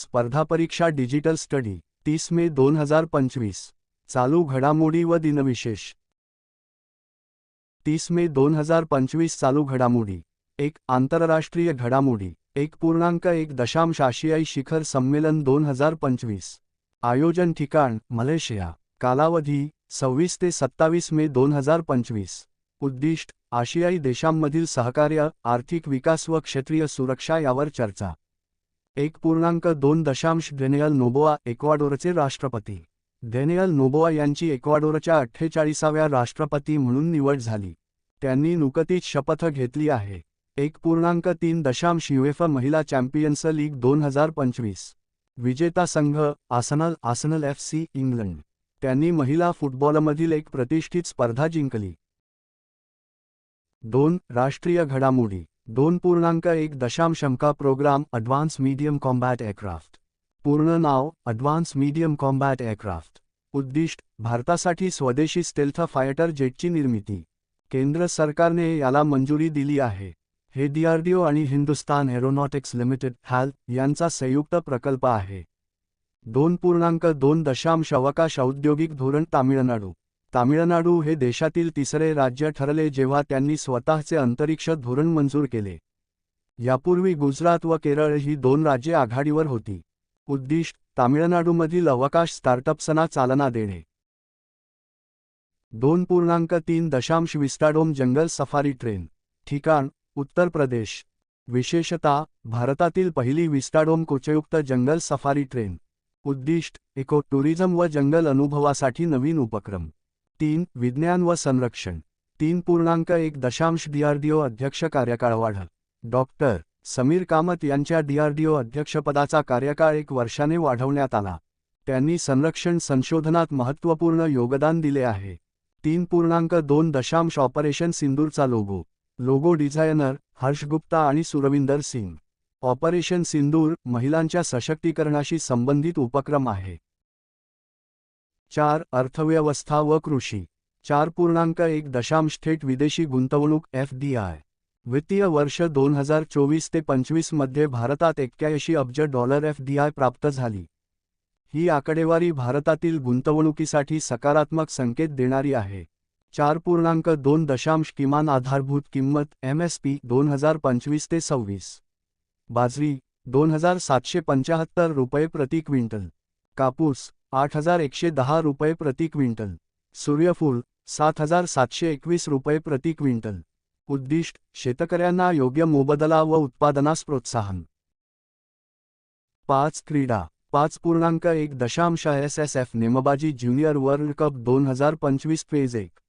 स्पर्धा परीक्षा digital study तीस मे दोन हजार पंचवीस. चालू घडामोडी व दिनविशेष. तीस मे दोन हजार पंचवीस चालू घडामोडी. एक आंतरराष्ट्रीय घडामोडी. एक पूर्णांक एक दशांश आशियाई शिखर संमेलन दोन हजार पंचवीस. आयोजन ठिकाण मलेशिया. कालावधी सव्वीस ते सत्तावीस मे दोन हजार पंचवीस. उद्दिष्ट आशियाई देशांमधील सहकार्य आर्थिक विकास व क्षेत्रीय सुरक्षा यावर चर्चा. एक पूर्णांक दोन दशांश डेनियल नोबोआ एक्वाडोरचे राष्ट्रपती. डेनियल नोबोआ यांची एक्वाडोरच्या अठ्ठेचाळीसाव्या राष्ट्रपती म्हणून निवड झाली. त्यांनी नुकतीच शपथ घेतली आहे. एक पूर्णांक तीन दशांश युएफा महिला चॅम्पियन्स लीग दोन हजार पंचवीस. विजेता संघ Arsenal Arsenal F C England. त्यांनी महिला फुटबॉलमधील एक प्रतिष्ठित स्पर्धा जिंकली. दोन राष्ट्रीय घडामोडी. दोन पूर्णांक एक दशांशंका program advance medium combat aircraft पूर्ण नाव अडव्हान्स मीडियम कॉम्बॅट एअरक्राफ्ट उद्दिष्ट भारतासाठी स्वदेशी स्टेल्थ फायटर जेटची निर्मिती. केंद्र सरकारने याला मंजुरी दिली आहे. हे डीआरडीओ आणि हिंदुस्तान एरोनॉटिक्स लिमिटेड हॅल यांचा संयुक्त प्रकल्प आहे. दोन पूर्णांक दोन दशांश अवकाश औद्योगिक धोरण तामिळनाडू. तामिळनाडू हे देशातील तिसरे राज्य ठरले जेव्हा त्यांनी स्वतःचे अंतरिक्ष धोरण मंजूर केले. यापूर्वी गुजरात व केरळ ही दोन राज्ये आघाडीवर होती. उद्दिष्ट तामिळनाडूमधील अवकाश स्टार्टअप्सना चालना देणे. दोन पूर्णांक तीन दशांश विस्टाडोम जंगल सफारी ट्रेन. ठिकाण उत्तर प्रदेश. विशेषतः भारतातील पहिली विस्टाडोम कोचयुक्त जंगल सफारी ट्रेन. उद्दिष्ट इको टुरिझम व जंगल अनुभवासाठी नवीन उपक्रम. तीन विज्ञान व संरक्षण. तीन पूर्णांक एक दशांश डीआरडीओ अध्यक्ष कार्यकाळ वाढ डॉक्टर समीर कामत यांच्या डीआरडीओ अध्यक्षपदाचा कार्यकाळ एक वर्षाने वाढवण्यात आला. त्यांनी संरक्षण संशोधनात महत्त्वपूर्ण योगदान दिले आहे. तीन पूर्णांक दोन दशांश operation सिंदूरचा logo. Logo designer Harsh Gupta आणि सुरविंदर सिंग. ऑपरेशन सिंदूर महिलांच्या सशक्तीकरणाशी संबंधित उपक्रम आहे. चार अर्थव्यवस्था व कृषी. चार पूर्णांक एक दशांश थेट विदेशी गुंतवणूक एफ डी आय वित्तीय वर्ष दोन हजार चोवीस ते पंचवीसमध्ये भारतात एक्क्याऐंशी अब्ज डॉलर एफ डी आय प्राप्त झाली. ही आकडेवारी भारतातील गुंतवणुकीसाठी सकारात्मक संकेत देणारी आहे. चार पूर्णांक दोन दशांश किमान आधारभूत किंमत एम एस पी दोन हजार पंचवीस ते सव्वीस. बाजरी दोन हजार सातशे पंचाहत्तर रुपये प्रति क्विंटल. कापूस आठ हजार एकशे दहा रुपये प्रति क्विंटल. सूर्यफूल सात हजार सातशे एकवीस रुपये प्रति क्विंटल. उद्दिष्ट शेतकऱ्यांना योग्य मोबदला व उत्पादनास प्रोत्साहन. पाच क्रीडा. पाच पूर्णांक एक दशांश एस एस एफ नेमबाजी ज्युनियर वर्ल्ड कप दोन हजार पंचवीस फेज एक.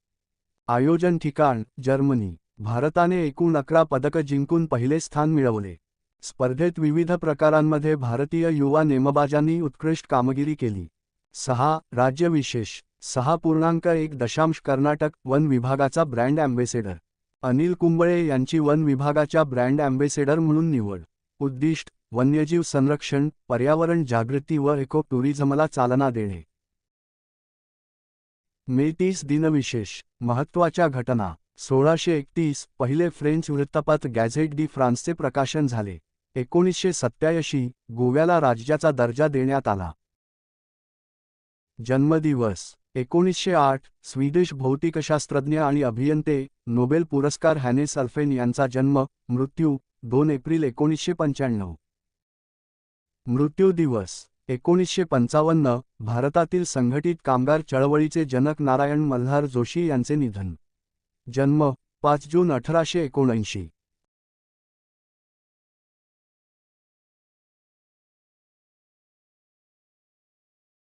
आयोजन ठिकाण जर्मनी. भारताने एकूण अकरा पदक जिंकून पहिले स्थान मिळवले. स्पर्धेत विविध प्रकारांमध्ये भारतीय युवा नेमबाजांनी उत्कृष्ट कामगिरी केली. सहा राज्यविशेष. सहा पूर्णांक एक दशांश कर्नाटक वन विभागाचा ब्रँड अँबेसेडर अनिल कुंबळे यांची वन विभागाच्या ब्रँड अँबेसेडर म्हणून निवड. उद्दिष्ट वन्यजीव संरक्षण पर्यावरण जागृती व इको टुरिझमला चालना देणे. मे तीस दिनविशेष. महत्त्वाच्या घटना. सोळाशे एकतीस पहिले फ्रेंच वृत्तपत गॅझेट डी फ्रान्सचे प्रकाशन झाले. एकोणीसशे सत्याऐंशी गोव्याला राज्याचा दर्जा देण्यात आला. जन्मदिवस एकोणीसशे आठ स्वीडिश भौतिकशास्त्रज्ञ आणि अभियंते नोबेल पुरस्कार हॅनेस अल्फेन यांचा जन्म मृत्यू दोन एप्रिल एकोणीसशे पंच्याण्णव. मृत्यू दिवस एकोणीसशे पंचावन्न भारतातील संघटित कामगार चळवळीचे जनक नारायण मल्हार जोशी यांचे निधन. जन्म पाच जून अठराशे एकोणऐंशी.